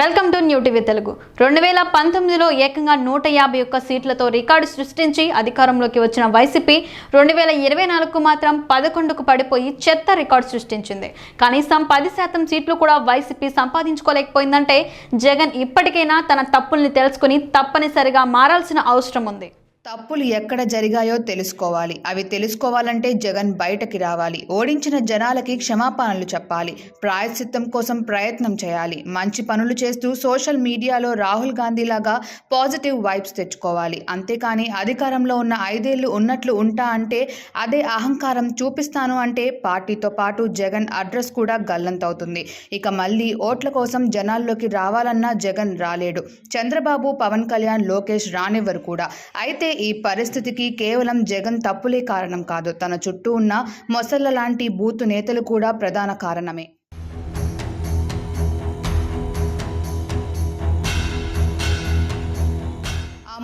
Welcome to new TV Telugu. రెండు వేల పంతొమ్మిదిలో ఏకంగా నూట యాభై ఒక్క సీట్లతో రికార్డు సృష్టించి అధికారంలోకి వచ్చిన వైసీపీ రెండు వేల ఇరవై నాలుగుకు మాత్రం పదకొండుకు పడిపోయి చెత్త రికార్డు సృష్టించింది. కనీసం పది శాతం సీట్లు కూడా వైసీపీ సంపాదించుకోలేకపోయిందంటే జగన్ ఇప్పటికైనా తన తప్పుల్ని తెలుసుకుని తప్పనిసరిగా మారాల్సిన అవసరం ఉంది. తప్పులు ఎక్కడ జరిగాయో తెలుసుకోవాలి. అవి తెలుసుకోవాలంటే జగన్ బయటకి రావాలి. ఓడించిన జనాలకి క్షమాపణలు చెప్పాలి. ప్రాయశ్చిత్తం కోసం ప్రయత్నం చేయాలి. మంచి పనులు చేస్తూ సోషల్ మీడియాలో రాహుల్ గాంధీ లాగా పాజిటివ్ వైబ్స్ తెచ్చుకోవాలి. అంతేకాని అధికారంలో ఉన్న ఐదేళ్ళు ఉన్నట్లు ఉంటా అంటే అదే అహంకారం చూపిస్తాను అంటే పార్టీతో పాటు జగన్ అడ్రస్ కూడా గల్లంతవుతుంది. ఇక మళ్ళీ ఓట్ల కోసం జనాల్లోకి రావాలన్నా జగన్ రాలేడు. చంద్రబాబు పవన్ కళ్యాణ్ లోకేష్ రానివ్వరు కూడా. అయితే ఈ పరిస్థితికి కేవలం జగన్ తప్పులే కారణం కాదు. తన చుట్టూ ఉన్న మొసళ్ళ లాంటి బూతు నేతలు కూడా ప్రధాన కారణమే.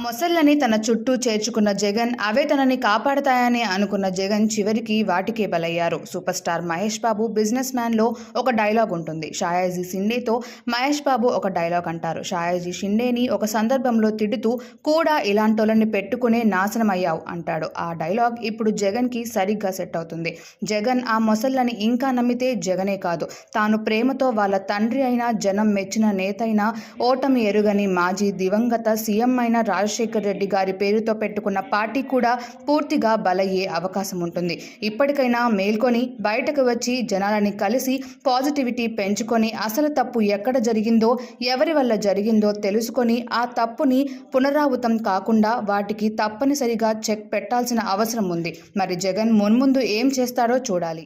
మొసళ్ళని తన చుట్టూ చేర్చుకున్న జగన్ అవే తనని కాపాడతాయని అనుకున్న జగన్ చివరికి వాటికే బలయ్యారు. Super star Mahesh Babu business మ్యాన్లో ఒక డైలాగ్ ఉంటుంది. షాయాజీ షిండేతో మహేష్ బాబు ఒక డైలాగ్ అంటారు. షాయాజీ షిండేని ఒక సందర్భంలో తిడుతూ కూడా ఇలాంటోళ్ళని పెట్టుకునే నాశనం అయ్యావు అంటాడు. ఆ డైలాగ్ ఇప్పుడు జగన్కి సరిగ్గా సెట్ అవుతుంది. జగన్ ఆ మొసళ్ళని ఇంకా నమ్మితే జగనే కాదు. తాను ప్రేమతో వాళ్ళ తండ్రి అయినా జనం మెచ్చిన నేత అయినా ఓటమి ఎరుగని మాజీ దివంగత సీఎం అయిన రాజశేఖర్ రెడ్డి గారి పేరుతో పెట్టుకున్న పార్టీ కూడా పూర్తిగా బలయ్యే అవకాశం ఉంటుంది. ఇప్పటికైనా మేల్కొని బయటకు వచ్చి జనాలని కలిసి పాజిటివిటీ పెంచుకొని అసలు తప్పు ఎక్కడ జరిగిందో ఎవరి వల్ల జరిగిందో తెలుసుకొని ఆ తప్పుని పునరావృతం కాకుండా వాటికి తప్పనిసరిగా చెక్ పెట్టాల్సిన అవసరం ఉంది. మరి జగన్ మున్ముందు ఏం చేస్తారో చూడాలి.